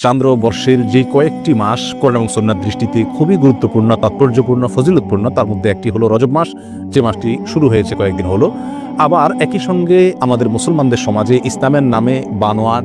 চান্দ্র বর্ষের যে কয়েকটি মাস কোরআন এবং সন্ন্যার দৃষ্টিতে খুবই গুরুত্বপূর্ণ, তাৎপর্যপূর্ণ, ফজিলতপূর্ণ, তার মধ্যে একটি হলো রজব মাস। যে মাসটি শুরু হয়েছে কয়েকদিন হলো। আবার একই সঙ্গে আমাদের মুসলমানদের সমাজে ইসলামের নামে বানোয়াট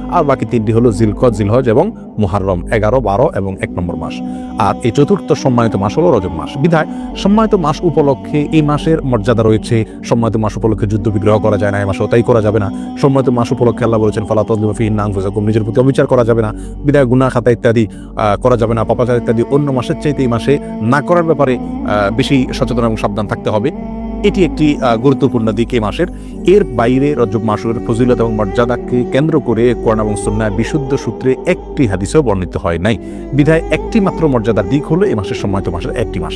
আর বাকি তিনটি হলো জিলকদ জিলহজ এবং মুহাররম, এগারো, বারো এবং এক নম্বর মাস। আর এই চতুর্থ সম্মানিত মাস হলো রজব মাস। বিধায় সম্মানিত মাস উপলক্ষে এই মাসের মর্যাদা রয়েছে। সম্মানিত মাস উপলক্ষে যুদ্ধ বিগ্রহ করা যায় না, এই মাসে তাই করা যাবে না। সম্মানিত মাস উপলক্ষে আল্লাহ বলেছেন ফালাতফি নাংফুজাকুম নিজের প্রতি অবিচার করা যাবে না। বিধায় গুনা খাতা ইত্যাদি করা যাবে না, পাপাচার ইত্যাদি অন্য মাসের চাইতে এই মাসে না করার ব্যাপারে বেশি সচেতন এবং সাবধান থাকতে হবে। এটি একটি গুরুত্বপূর্ণ দিক এই মাসের। এর বাইরে রজব মাসের ফজিলত এবং মর্যাদাকে কেন্দ্র করে কোরআন এবং সন্ন্যায় বিশুদ্ধ সূত্রে একটি হাদিসেও বর্ণিত হয় নাই। বিধায় একটি মাত্র মর্যাদার দিক হলো এ মাসের সম্মানিত মাসের একটি মাস।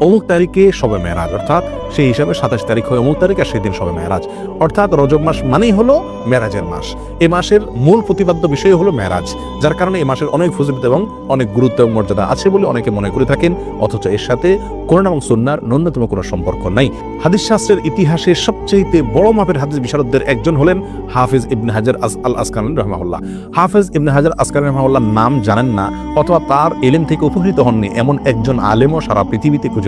অমুক তারিখে সবে মেরাজ অর্থাৎ সেই হিসাবে সাতাশ তারিখ হয় অমুক তারিখ আর সেদিন সবে মেরাজ অর্থাৎ রজব মাস মানেই হলো মেরাজের মাস। এ মাসের মূল প্রতিপাদ্য বিষয় হলো মেরাজ যার কারণে এ মাসের অনেক ফজিলত এবং অনেক গুরুত্ব এবং মর্যাদা আছে বলে অনেকে মনে করে থাকেন, অথচ এর সাথে কোরআন এবং সুন্নার ন্যূনতম কোনো সম্পর্ক নাই। হাদিস শাস্ত্রের ইতিহাসে সবচেয়ে বড় মাপের হাদিস বিশারদদের একজন হলেন হাফিজ ইবনে হাজার আস- আল আসকান রহমাহুল্লাহ। হাফিজ ইবনে হাজার আসকান রহমাউল্লাহ নাম জানেন না, অথবা তার এলেম থেকে উপকৃত হননি এমন একজন আলেমও সারা পৃথিবীতে খুঁজে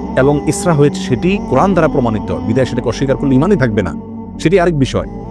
এবং ইসরা হয়েছে সেটি কোরআন দ্বারা প্রমাণিত। বিদায় সেটাকে অস্বীকার করলে ইমানই থাকবে না। সেটি আরেক বিষয়।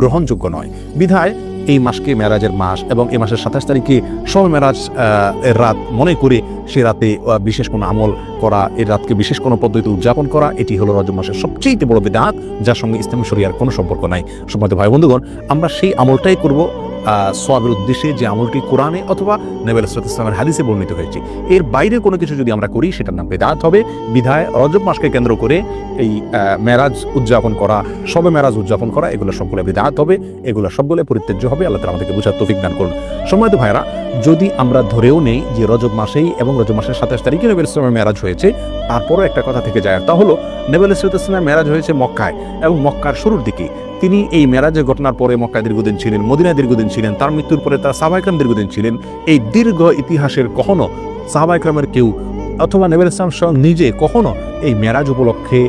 গ্রহণযোগ্য নয়। বিধায় এই মাসকে মেরাজের মাস এবং এই মাসের সাতাশ তারিখে সব মেরাজ এর রাত মনে করে সে রাতে বিশেষ কোনো আমল করা এর রাতকে বিশেষ কোনো পদ্ধতিতে উদযাপন করা, এটি হলো রজব মাসের সবচেয়ে বড় বিধাত যার সঙ্গে ইসলাম শরিয়ার কোনো সম্পর্ক নাই। সম্ভবত ভাই বন্ধুগণ, আমরা সেই আমলটাই করব সোয়াবের উদ্দেশ্যে যে আমলটি কোরআনে অথবা নেবেল ইসলামের হাদিসে বর্ণিত হয়েছে। এর বাইরে কোনো কিছু যদি আমরা করি, সেটার নাম বেদাত হবে। বিধায় রজব মাসকে কেন্দ্র করে এই মেরাজ উদযাপন করা, সবে মেরাজ উদযাপন করা, এগুলো সবগুলো বেদাত হবে। এগুলো সবগুলো পরিত্যাজ্য হবে। আল্লাহ তালা আমাদেরকে বুঝার তৌফিক দান করুন। সময় তো ভাইরা যদি আমরা ধরেও নেই যে রজব মাসেই এবং রজব মাসের সাতাশ তারিখে নবেল ইসলামের মেরাজ হয়েছে, তারপরও একটা কথা থেকে যায়। তা হলো, নেবেল ইসলামের মেরাজ হয়েছে মক্কায় এবং মক্কার শুরুর দিকে। তিনি এই মেরাজের ঘটনার পরে মক্কায় দীর্ঘদিন ছিলেন, মদিনায় দীর্ঘদিন ছিলেন, তার মৃত্যুর পরে তার সাহাবাইকরাম দীর্ঘদিন ছিলেন। এই দীর্ঘ ইতিহাসের কখনো সাহাবাইকরামের কেউ অথবা নেবেল ইসলাম নিজে কখনো এই মেরাজ উপলক্ষে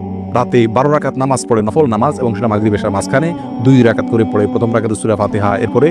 রাতে বারো রাকাত নামাজ পড়ে নফল নামাজ এবং সেটা মাগরিব এশার মাঝখানে দুই রাকাত করে পড়ে প্রথম রাকাতে সুরা ফাতেহা, এরপরে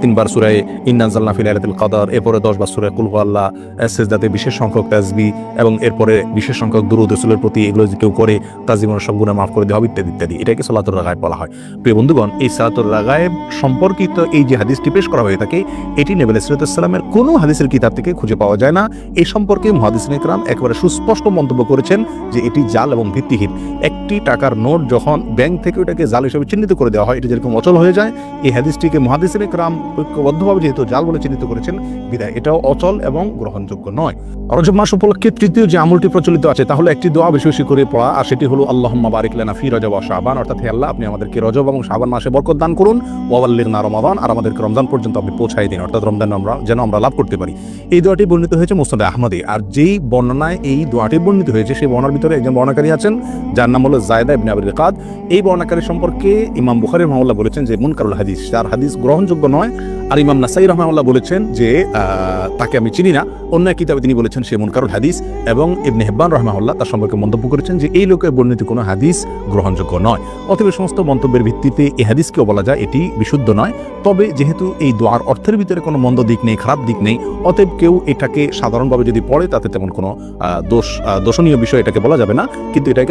তিনবার সুরায় ইন্নাজাল্লা ফিলাইলাতুল কাদার, এরপরে দশবার সুরায় কুলহু আল্লাহ সেজদাতে বিশেষ সংখ্যক তাজবি এবং এরপরে বিশেষ সংখ্যক দুরুদ রসুলের প্রতি এগুলো যদি কেউ করে তার জীবনের সব গুণা মাফ করে দেওয়া হবে, ইত্যাদি ইত্যাদি। এটাকে সালাতুর রাগায় বলা হয়। প্রিয় বন্ধুগণ, এই সালাতুর রাগায় সম্পর্কিত এই যে হাদিসটি পেশ করা হয়ে থাকে, এটি নেবেল ইসলাতামের কোনো হাদিসের কিতাব থেকে খুঁজে পাওয়া যায় না। এই সম্পর্কে মহাদিস ইকরাম একেবারে সুস্পষ্ট মন্তব্য করেছেন যে এটি জাল এবং ভিত্তিহীন। একটি টাকার নোট যখন ব্যাংক থেকে ওটাকে জাল হিসেবে চিহ্নিত করে দেওয়া হয়, এটা যেরকম অচল হয়ে যায়, এই হাদিসটিকে মহাদিস ইকরাম ঐক্যবদ্ধভাবে যেহেতু জাল বলে চিহ্নিত করেছেন, বিদায়। এটাও অচল এবং গ্রহণযোগ্য নয়। রজব মাস উপলক্ষে তৃতীয় যে আমলটি প্রচলিত আছে, তাহলে একটি দোয়া বেশি বেশি করে পড়া, আর সেটি হলো আল্লাহ বারিক লেনা ফি রজব ও শাবান অর্থাৎ আল্লাহ, আপনি আমাদেরকে রজব এবং শাবান মাসে বরকত দান করুন ওয়াল্লিগ না রমাদান আর আমাদেরকে রমজান পর্যন্ত আপনি পৌঁছাই দিন। অর্থাৎ, রমজান আমরা, যেন আমরা লাভ করতে পারি। এই দোয়াটি বর্ণিত হয়েছে মুস্তাদ আহমদে। আর যেই বর্ণনায় এই দোয়াটি বর্ণিত হয়েছে, সেই বর্ণার ভিতরে একজন বর্ণাকারী আছেন যার নাম হলো জায়দা ইবনে আবির রেকাদ এই বর্ণাকারী সম্পর্কে ইমাম বুখারি রহমাল্লাহ বলেছেন যে, মুনকারুল হাদিস তার হাদিস গ্রহণযোগ্য নয়, আর ইমাম নাসাই রহমাল্লাহ বলেছেন যে তাকে আমি চিনি না। অন্য এক কিতাবে তিনি বলেছেন সে মুনকারুল হাদিস এবং ইবনে হেব্বান রহমাউল্লাহ তার সম্পর্কে মন্তব্য করেছেন যে, এই লোকের বর্ণিত কোনো হাদিস গ্রহণযোগ্য নয়। এই সমস্ত মন্তব্যের ভিত্তিতে এই হাদিসকেও বলা যায়, এটি বিশুদ্ধ নয়। তবে যেহেতু এই দোয়ার অর্থের ভিতরে কোনো মন্দ দিক নেই, খারাপ দিক নেই, অতএব কেউ এটাকে সাধারণভাবে যদি পড়ে, তাতে তেমন কোনো দোষ দোষণীয় বিষয় এটাকে বলা যাবে না। কিন্তু এটাকে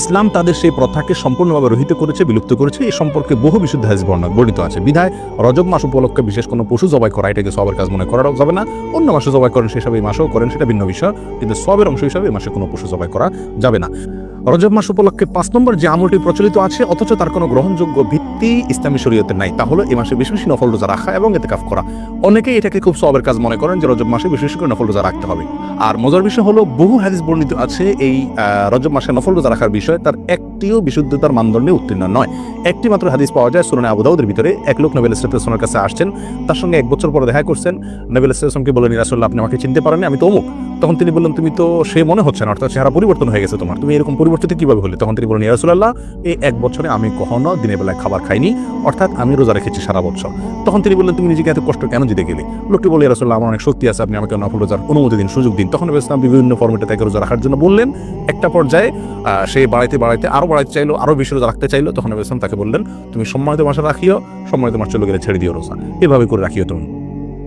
ইসলাম তাদের সেই প্রথাকে সম্পূর্ণভাবে রহিত করেছে, বিলুপ্ত করেছে। এই সম্পর্কে বহু বিশুদ্ধ বর্ণনা, বর্ণিত আছে। বিধায় রজব মাস উপলক্ষে বিশেষ কোনো পশু জবাই করা, এটাকে সবের কাজ মনে করা যাবে না। অন্য মাসে জবাই করেন সেসব এই মাসেও করেন, সেটা ভিন্ন বিষয়। কিন্তু সবের অংশ হিসাবে এই মাসে কোনো পশু জবাই করা যাবে না। রজব মাস উপলক্ষে পাঁচ নম্বর যে আমলটি প্রচলিত আছে, অথচ তার কোনো গ্রহণযোগ্য ভিত্তি ইসলামী শরীয়তে নাই। তা হলো, এই মাসে বেশি বেশি নফল রোজা রাখা এবং এতে কাফ করা। অনেকেই এটাকে খুব সবের কাজ মনে করেন যে রজব মাসে বেশি বেশি করে নফল রোজা রাখতে হবে। আর মজার বিষয় হলো, বহু হাদিস বর্ণিত আছে এই রজব মাসে নফল রোজা রাখার বিষয় তার একটিও বিশুদ্ধতার মানদণ্ডে উত্তীর্ণ নয়। একটি মাত্র হাদিস পাওয়া যায় সুরানে আবুদাউদের ভিতরে। এক লোক নবেল ইসলামের কাছে আসছেন। তার সঙ্গে এক বছর পরে দেখা করছেন। নবেল ইসলামকে বলেন রাসুল্লাহ আপনি আমাকে চিনতে পারেন আমি তো অমুক। তখন তিনি বললেন, তুমি তো সে মনে হচ্ছে না, অর্থাৎ চেহারা পরিবর্তন হয়ে গেছে তোমার। তুমি এরকম পরিবর্তিত কীভাবে হলে? তখন তিনি বলেন ইয়ারসুল্লাহ এই এক বছরে আমি কখনো দিনের বেলায় খাবার খাইনি, অর্থাৎ আমি রোজা রেখেছি সারা বছর। তখন তিনি বললেন, তুমি নিজেকে এত কষ্ট কেন দিতে গেলে? লোকটি বলে ইয়ারসুল্লাহ আমার অনেক শক্তি আছে, আপনি আমাকে নফল রোজার অনুমতি দিন, সুযোগ দিন। তখন ইসলাম বিভিন্ন ফর্মেটে তাকে রোজা রাখার জন্য বললেন। একটা পর্যায়ে সে বাড়াইতে বাড়াইতে আরও বাড়াইতে চাইলো আরও বেশি রোজা রাখতে চাইলো, তখন নবী ইসলাম তাকে বললেন, তুমি সম্মানিত মাসে রাখিও সম্মানিত মাস চলে গেলে ছেড়ে দিও রোজা। এভাবে করে রাখিও তুমি।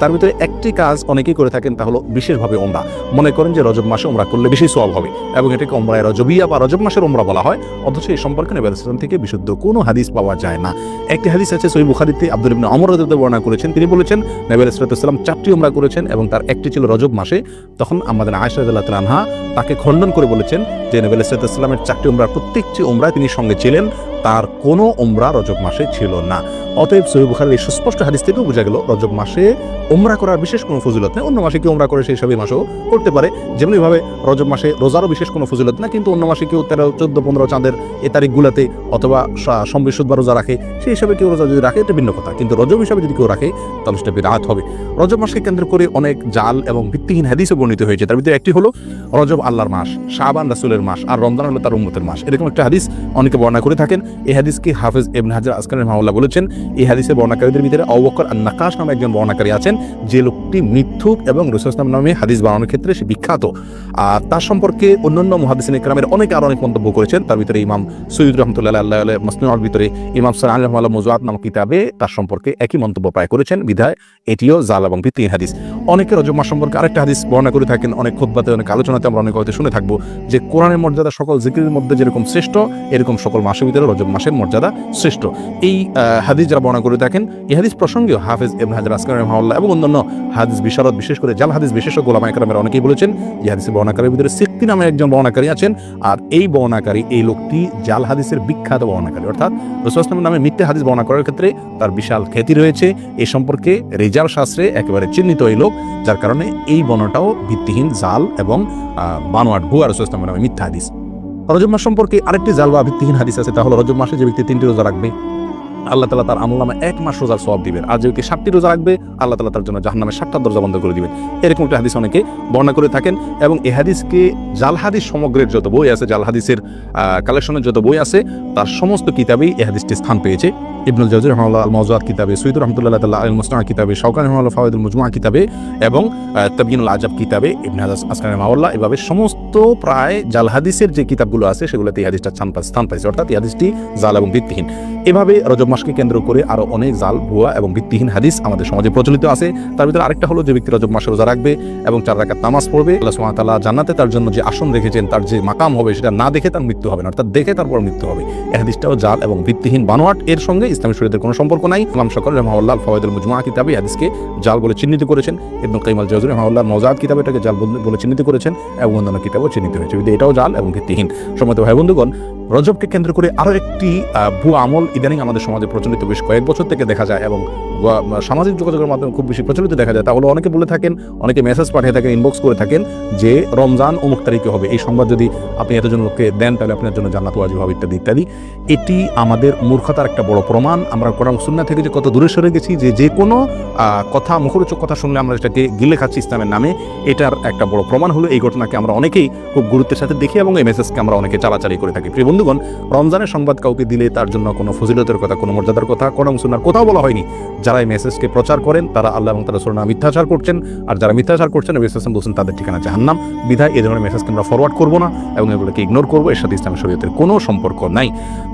তার ভিতরে একটি কাজ অনেকেই করে থাকেন, তা হলো বিশেষভাবে ওমরা। মনে করেন যে রজব মাসে ওমরা করলে বেশি সওয়াব হবে এবং এটাকে ওমরায় রজবিয়া বা রজব মাসের ওমরা বলা হয়। অথচ এই সম্পর্কে নবী আলাইহিস সালাম থেকে বিশুদ্ধ কোনো হাদিস পাওয়া যায় না। একটি হাদিস আছে সহি বুখারিতে, আব্দুল ইবনে অমর রাদিয়াল্লাহু বর্ণনা করেছেন। তিনি বলেছেন, নবী আলাইহিস সালাম চারটি ওমরা করেছেন এবং তার একটি ছিল রজব মাসে। তখন আমাদের তাআলা আনহা তাকে খণ্ডন করে বলেছেন যে নবী আলাইহিস সালামের চারটি ওমরার প্রত্যেকটি ওমরায় তিনি সঙ্গে ছিলেন। তার কোনো ওমরা রজব মাসে ছিল না। অতএব সহি বুখারের সুস্পষ্ট হাদিস থেকেও বোঝা গেল, রজব মাসে ওমরা করার বিশেষ কোনো ফজিলত নেই। অন্য মাসে কেউ ওমরা করে সেই সবই মাসেও করতে পারে। যেমনিভাবে রজব মাসে রোজারও বিশেষ কোনো ফজিলত না, কিন্তু অন্য মাসে কেউ তেরো, চোদ্দ, পনেরো চাঁদের এই তারিখগুলোতে অথবা সম্বিশুদ্ধ বা রোজা রাখে, সেই হিসাবে কেউ রোজা যদি রাখে, এটা ভিন্ন কথা। কিন্তু রজব হিসাবে যদি কেউ রাখে, তাহলে সেটা বিরাট হবে। রজব মাসকে কেন্দ্র করে অনেক জাল এবং ভিত্তিহীন হাদিসও বর্ণিত হয়েছে। তার ভিতরে একটি হলো রজব আল্লাহর মাস, শাবান রাসুলের মাস আর রমজান হলো তার উম্মতের মাস। এরকম একটা হাদিস অনেকে বর্ণনা করে থাকেন। এই হাদিসকে হাফেজ এবন হাজার আসকানের মামলা বলেছেন, এই হাদিসের বর্ণাকারীদের ভিতরে অবকর আর নাকাশ নামে একজন বর্ণাকারী আছেন, যে লোকটি মিথ্যুক এবং রসুলাম নামে হাদিস বানানোর ক্ষেত্রে সে বিখ্যাত। আর তার সম্পর্কে অন্যান্য মহাদিসিন ইকরামের অনেকে আরও অনেক মন্তব্য করেছেন। তার ভিতরে ইমাম সৈয়দ রহমতুল্লাহ আল্লাহ মসনুর ভিতরে ইমাম সাল রহমাল্লাহ মজুয়াত নামক কিতাবে তার সম্পর্কে একই মন্তব্য প্রায় করেছেন। বিধায় এটিও জাল এবং ভিত্তিহীন হাদিস। অনেকে রজব সম্পর্কে আরেকটা হাদিস বর্ণনা করে থাকেন, অনেক খোদবাতে অনেক আলোচনাতে আমরা অনেক হয়তো শুনে থাকব যে কোরআনের মর্যাদা সকল জিকিরের মধ্যে যেরকম শ্রেষ্ঠ, এরকম সকল মাসের ভিতরে রজব রজব মাসের মর্যাদা শ্রেষ্ঠ। এই হাদিস যারা বর্ণনা করে থাকেন, এই হাদিস প্রসঙ্গেও হাফেজ ইবনে হাজার আসকার রহমাল্লাহ এবং অন্যান্য হাদিস বিশারদ, বিশেষ করে জাল হাদিস বিশেষজ্ঞ গোলামা একরামের অনেকেই বলেছেন, এই হাদিসের বর্ণাকারীর ভিতরে সিক্তি নামে একজন বর্ণাকারী আছেন আর এই বর্ণাকারী এই লোকটি জাল হাদিসের বিখ্যাত বর্ণাকারী অর্থাৎ রসুলামের নামে মিথ্যে হাদিস বর্ণনা করার ক্ষেত্রে তার বিশাল খ্যাতি রয়েছে। এ সম্পর্কে রেজাল শাস্ত্রে একেবারে চিহ্নিত এই লোক, যার কারণে এই বর্ণটাও ভিত্তিহীন জাল এবং বানোয়াট ভুয়া রসুলামের নামে মিথ্যা হাদিস। রজব মাস সম্পর্কে আরেকটি জাল বা ভিত্তিহীন হাদিস আছে তাহলে রজব মাসে যে ব্যক্তি তিনটি রোজা রাখবে, আল্লাহ তালা তার আমলামে এক মাস রোজার সব দিবেন। আর যে ব্যক্তি সাতটি রোজা রাখবে আল্লাহ তালা তার জন্য জাহান্নামে ষাটটা দরজা বন্ধ করে দিবেন। এরকম একটা হাদিস অনেকে বর্ণনা করে থাকেন এবং এ হাদিসকে জাল হাদিস সমগ্রের যত বই আছে, জাল হাদিসের কালেকশনের যত বই আছে, তার সমস্ত কিতাবেই এ হাদিসটি স্থান পেয়েছে। ইবনুল জাজির রহমাল্লাহ আল মজাদ কিতাবে সৈয়দ রহমতুল্লাহ তাল্লাহ আল মুসনা কিতাবে, শওকান রহমাল্লাহ ফাওয়াদুল মুজমা কিতাবে এবং তবিনুল আজাব কিতাবে, ইবনে হাজাস আসকান মাওয়াল্লাহ এভাবে সমস্ত প্রায় জাল হাদিসের যে কিতাবগুলো আছে, সেগুলোতে এই হাদিসটা স্থান পাইছে। অর্থাৎ এই হাদিসটি জাল এবং ভিত্তিহীন। এভাবে রজব মাসকে কেন্দ্র করে আরও অনেক জাল, ভুয়া এবং ভিত্তিহীন হাদিস আমাদের সমাজে প্রচলিত আছে, তার ভিতরে আরেকটা হলো যে ব্যক্তি রজব মাসে রোজা রাখবে এবং চার রাকাত নামাজ পড়বে। আল্লাহ তাআলা জান্নাতে তার জন্য যে আসন রেখেছেন, তার যে মাকাম হবে সেটা না দেখে তার মৃত্যু হবে না, অর্থাৎ দেখে তারপর মৃত্যু হবে। এই হাদিসটাও জাল এবং ভিত্তিহীন বানোয়াট। এর সঙ্গে ইসলামী শরীরের কোনো সম্পর্ক নাই। ইমাম সকল রহমাউল্লাহ ফওয়াইদুল মুজমা কিতাবে হাদিসকে জাল বলে চিহ্নিত করেছেন। এবং কাইম আল জাওজি রহমাউল্লাহ মজাদ কিতাবে এটাকে জাল বলে- চিহ্নিত করেছেন এবং অন্যান্য কিতাবও চিহ্নিত হয়েছে। এটাও জাল এবং ভিত্তিহীন। সম্মত ভাই বন্ধুগণ রজবকে কেন্দ্র করে আরও একটি ভুয়া আমল ইদানিং আমাদের সমাজে প্রচলিত। বেশ কয়েক বছর থেকে দেখা যায় এবং সামাজিক যোগাযোগের মাধ্যমে খুব বেশি প্রচলিত দেখা যায়। তাহলে অনেকে বলে থাকেন, অনেকে মেসেজ পাঠিয়ে থাকেন ইনবক্স করে থাকেন যে রমজান অমুক তারিখে হবে। এই সংবাদ যদি আপনি এতজন লোককে দেন, তাহলে আপনার জন্য জান্নাত, ওয়াজিব হবে ইত্যাদি ইত্যাদি। এটি আমাদের মূর্খতার একটা বড় প্রমাণ। আমরা কোরআন সুন্না থেকে যে কত দূরে সরে গেছি, যে যে কোনো কথা, মুখরোচক কথা শুনলে আমরা এটাকে গিলে খাচ্ছি ইসলামের নামে, এটার একটা বড় প্রমাণ হলো এই ঘটনাকে আমরা অনেকেই খুব গুরুত্বের সাথে দেখি এবং এই মেসেজকে আমরা অনেকে চালাচালি করে থাকি। প্রিয় বন্ধুগণ, রমজানের সংবাদ কাউকে দিলে তার জন্য কোনো ফজিলতের কথা, কোনো মর্যাদার কথা, কোনো সুনার কোথাও বলা হয়নি। যারা এই মেসেজকে প্রচার করেন, তারা আল্লাহ এবং তারা সুরনা মিথ্যাচার করছেন। আর যারা মিথ্যাচার করছেন, নবী ইসলাম বলছেন, তাদের ঠিকানা জাহান্নাম। বিধায় এ ধরনের মেসেজকে আমরা ফরওয়ার্ড করব না এবং এগুলোকে ইগনোর করব। এর সাথে ইসলামের শরীয়তের কোনো সম্পর্ক নাই।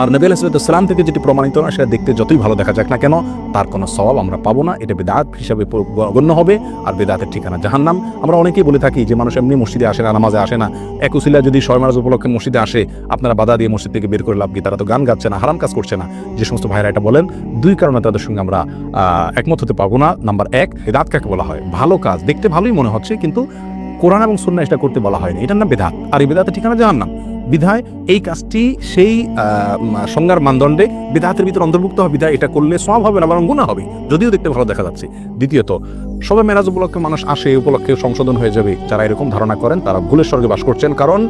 আর নবী আলাইসালাম থেকে যেটি প্রমাণিত না, সেটা দেখতে যতই ভালো দেখা যাক না কেন, তার কোনো স্বভাব আমরা পাবো না। এটা বেদাত হিসাবে গণ্য হবে, আর বেদাতের ঠিকানা জাহান্নাম। আমরা অনেকেই বলে থাকি যে মানুষ এমনি মসজিদে আসে না, নামাজে আসে না। এক উসিলা যদি মাস উপলক্ষে মসজিদে আসে, আপনারা বাধা দিয়ে মসজিদ থেকে বের করে লাভ কি? তারা তো গান গাচ্ছে না, হারাম কাজ করছে না। যে সমস্ত ভাইরা এটা বলেন, দুই কারণে তাদের সঙ্গে আমরা একমত হতে পারব না। নাম্বার এক, বেদাত কাকে বলা হয়? ভালো কাজ। দেখতে ভালোই মনে হচ্ছে, কিন্তু কোরআন এবং সুন্না এটা করতে বলা হয়নি। এটার নাম বেদাত। আর এই বেদাতের ঠিকানা জাহান্নাম। বিধায় এই কাজটি সেই সংজ্ঞার মানদণ্ডে বিধাতের ভিতরে অন্তর্ভুক্ত হবে। বিধায় এটা করলে সব হবে না, বরং গুণা হবে। যদিও দেখতে ভালো দেখা যাচ্ছে। দ্বিতীয়ত, সবে মেরাজ উপলক্ষে মানুষ আসে, এই উপলক্ষে সংশোধন হয়ে যাবে। যারা এরকম ধারণা করেন, তারা ভুলের স্বর্গে বাস করছেন। কারণ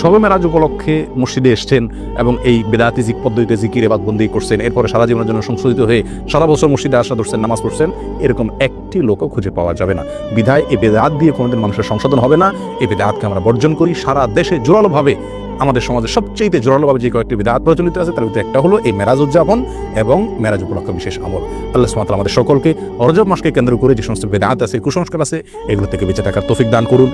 সবে মেরাজ উপলক্ষে মসজিদে এসছেন এবং এই বেদাতি জিক পদ্ধতিতে জিকির এবাদ বন্দি করছেন। এরপরে সারা জীবনের জন্য সংশোধিত হয়ে সারা বছর মসজিদে আসা ধরছেন, নামাজ পড়ছেন। এরকম একটি লোকও খুঁজে পাওয়া যাবে না। বিধায় এই বেদাত দিয়ে কোনোদিন মানুষের সংশোধন হবে না। এই বেদাতকে আমরা বর্জন করি। সারা দেশে জোরালোভাবে আমাদের সমাজের সবচেয়ে জোরালোভাবে যে কয়েকটি বিধাত প্রচলিত আছে, তার ভিতরে একটা হলো এই মেরাজ উদযাপন এবং মেরাজ উপলক্ষে বিশেষ আমল। আল্লাহ সুমাত আমাদের সকলকে অরজব মাসকে কেন্দ্র করে যে সমস্ত বিধাত আছে, কুসংস্কার আছে, এগুলো থেকে বেঁচে থাকার তৌফিক দান করুন।